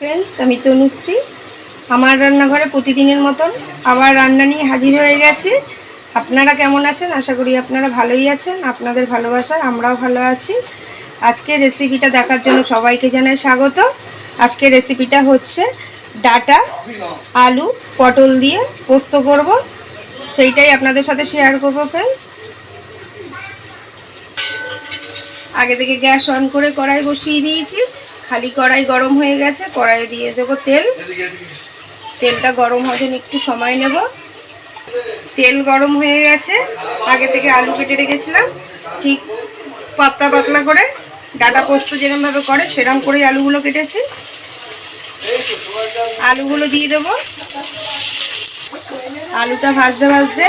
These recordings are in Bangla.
ফ্রেন্ডস আমি তনুশ্রী। আমার রান্নাঘরে প্রতিদিনের মতন আবার রান্না নিয়ে হাজির হয়ে গেছে। আপনারা কেমন আছেন? আশা করি আপনারা ভালোই আছেন। আপনাদের ভালোবাসায় আমরাও ভালো আছি। আজকে রেসিপিটা দেখার জন্য সবাইকে জানাই স্বাগত। আজকে রেসিপিটা হচ্ছে ডাটা, আলু, পটল দিয়ে পোস্ত করব। সেইটাই আপনাদের সাথে শেয়ার করব ফ্রেন্ডস আগে থেকে গ্যাস অন করে কড়াই বসিয়ে দিয়েছি। খালি কড়াই গরম হয়ে গেছে কড়াই দিয়ে দেবো তেল। তেলটা গরম হওয়ার জন্য একটু সময় নেব। তেল গরম হয়ে গেছে, আগে থেকে আলু কেটে রেখেছিলাম, ঠিক পাতলা পাতলা করে, ডাটা পোস্ত যেরকমভাবে করে সেরকম করেই আলুগুলো কেটেছি। আলুগুলো দিয়ে দেবো। আলুটা ভাজতে ভাজতে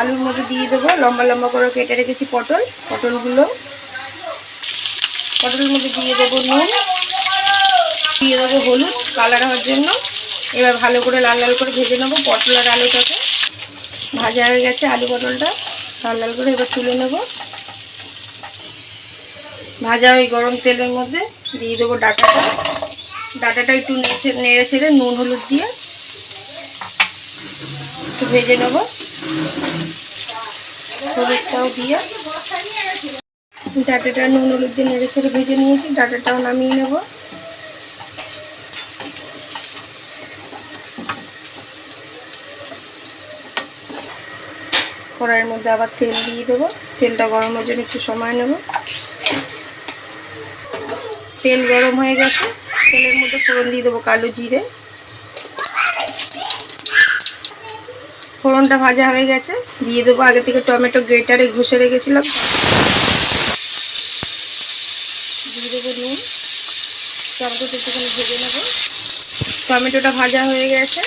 আলুর মধ্যে দিয়ে দেবো, লম্বা লম্বা করে কেটে রেখেছি পটল, পটলগুলো। পটলের মধ্যে দিয়ে দেবো নুন। দিয়ে দেবো হলুদ কালার হওয়ার জন্য। এবার ভালো করে লাল লাল করে ভেজে নেব পটল আর আলুটাকে। ভাজা হয়ে গেছে আলু পটলটা। লাল লাল করে এবার তুলে নেব। ভাজা ওই গরম তেলের মধ্যে দিয়ে দেবো ডাটাটা। ডাটাটা একটু নেড়ে ছেড়ে নুন হলুদ দিয়ে একটু ভেজে নেব। হলুদটাও দিয়ে। ডাটাটা নুন হলুদ দিয়ে নেড়ে ছেড়ে ভেজে নিয়েছি। ডাটাটাও নামিয়ে নেব। কড়াইয়ের মধ্যে আবার তেল দিয়ে দেবো। তেলটা গরমের জন্য একটু সময় নেব। তেল গরম হয়ে গেছে। তেলের মধ্যে ফোড়ন দিয়ে দেবো কালো জিরে। ফোড়নটা ভাজা হয়ে গেছে। দিয়ে দেবো আগে থেকে টমেটো গ্রেটারে ঘষে রেখেছিলাম। দিয়ে দেবো নুন। টমেটোটা একটুখানি নেব। টমেটোটা ভাজা হয়ে গেছে।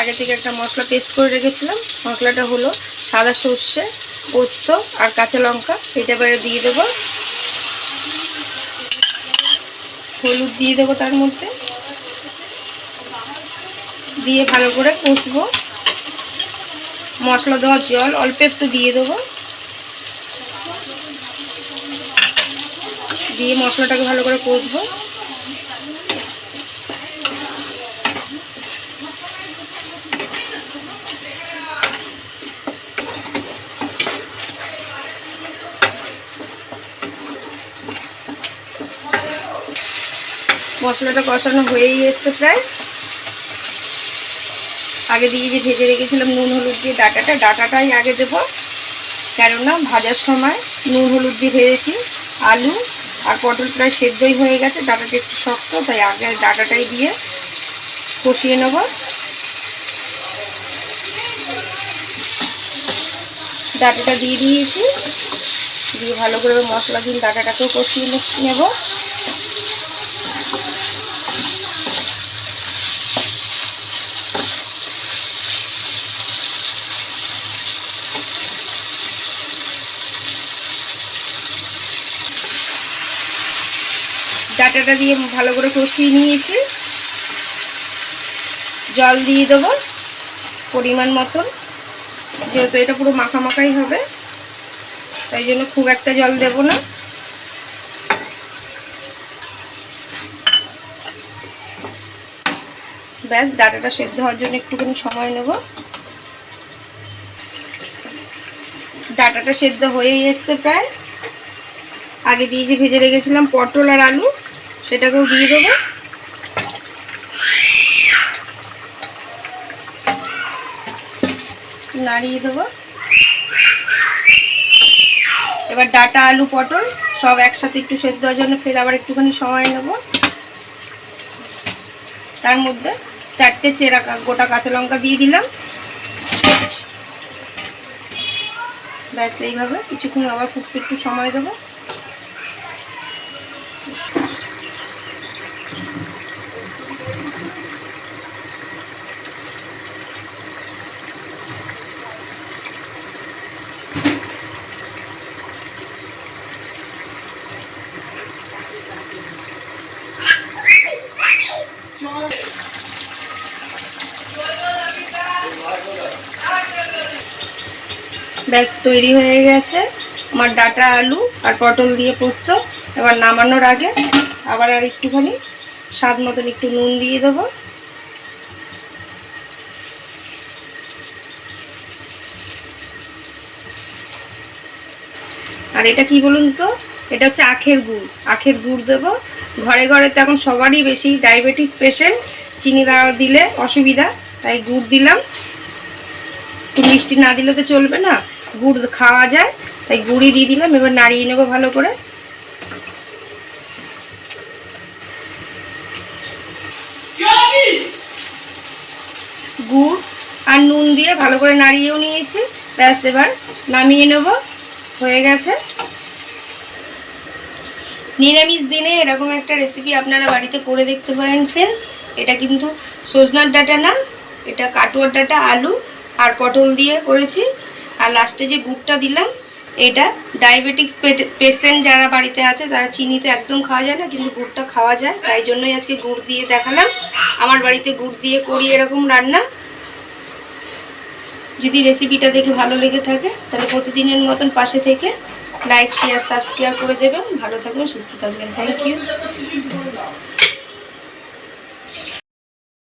আগে থেকে একটা মশলা পেস্ট করে রেখেছিলাম। মশলাটা হলো সাদা সর্ষে, পোস্ত আর কাঁচা লঙ্কা, এটা এবারে দিয়ে দেবো। হলুদ দিয়ে দেবো তার মধ্যে। দিয়ে ভালো করে কষবো। মশলা দেওয়ার জল, অল্প একটু দিয়ে দেবো। দিয়ে মশলাটাকে ভালো করে কষবো। মশলাটা কষানো হয়েই এসছে প্রায়। আগে দিয়ে যে ভেজে রেখেছিলাম নুন, হলুদ দিয়ে ডাটাটা, ডাটাটাই আগে দেবো। কেননা ভাজার সময় নুন, হলুদ দিয়ে ভেজেছি, আলু আর পটল প্রায় সেদ্ধই হয়ে গেছে, ডাটাটা একটু শক্ত, তাই আগে ডাটাটাই দিয়ে কষিয়ে নেব। ডাটাটা দিয়ে দিয়েছি, দিয়ে ভালো করে মশলা দিন ডাটাটাকেও কষিয়ে নেব। ডাটাটা দিয়ে ভালো করে কষিয়ে নিয়েছি। জল দিয়ে দেবো পরিমাণ মতন। যেহেতু এটা পুরো মাখা মাখাই হবে, তাই জন্য খুব একটা জল দেব না। ব্যাস, ডাটাটা সেদ্ধ হওয়ার জন্য একটুখানি সময় নেব। ডাটাটা সেদ্ধ হয়েই এসছে প্রায়। আগে দিয়ে যে ভেজে রেখেছিলাম পটল আর আলু সেটাকেও দিয়ে দেবো। নাড়িয়ে দেবো। এবার ডাটা, আলু, পটল সব একসাথে একটু সেদ্ধ হওয়ার জন্য ফের আবার একটুখানি সময় নেব। তার মধ্যে চারটে চেরা, গোটা কাঁচা লঙ্কা দিয়ে দিলাম। ব্যাস, এইভাবে কিছুক্ষণ আবার ফুটতে একটু সময় দেবো। ব্যাস, তৈরি হয়ে গেছে। আমার ডাটা আলু আর পটল দিয়ে পোস্ত। এবার নামানোর আগে আবার আর একটুখানি স্বাদ মতন একটু নুন দিয়ে দেবো। আর এটা কি বলুন তো? এটা হচ্ছে আখের গুড়। আখের গুড় দেবো। ঘরে ঘরে তো এখন সবারই বেশি ডায়াবেটিস পেশেন্ট। চিনি দেওয়া দিলে অসুবিধা, তাই গুড় দিলাম। মিষ্টি না দিলে তো চলবে না। গুড় খাওয়া যায়, তাই গুড়ই দিয়ে দিলাম, এবার নাড়িয়ে নেব ভালো করে। গুড় আর নুন দিয়ে ভালো করে নাড়িয়েও নিয়েছি, ব্যাস এবার নামিয়ে নেব, হয়ে গেছে। নিরামিষ দিনে এরকম একটা রেসিপি আপনারা বাড়িতে করে দেখতে পারেন ফ্রেন্ডস এটা কিন্তু সজনার ডাটা না, এটা কাটুয়ার ডাটা, আলু আর পটল দিয়ে করেছি। আর লাস্টে যে গুড়টা দিলাম, এটা ডায়াবেটিক্স পেশেন্ট যারা বাড়িতে আছে, তারা চিনিতে একদম খাওয়া যায় না, কিন্তু গুড়টা খাওয়া যায়। তাই জন্যই আজকে গুড় দিয়ে দেখালাম। আমার বাড়িতে গুড় দিয়ে করি এরকম রান্না। যদি রেসিপিটা দেখে ভালো লেগে থাকে, তাহলে প্রতিদিনের মতন পাশে থেকে লাইক শেয়ার সাবস্ক্রাইব করে দেবেন। ভালো থাকবেন, সুস্থ থাকবেন। Thank you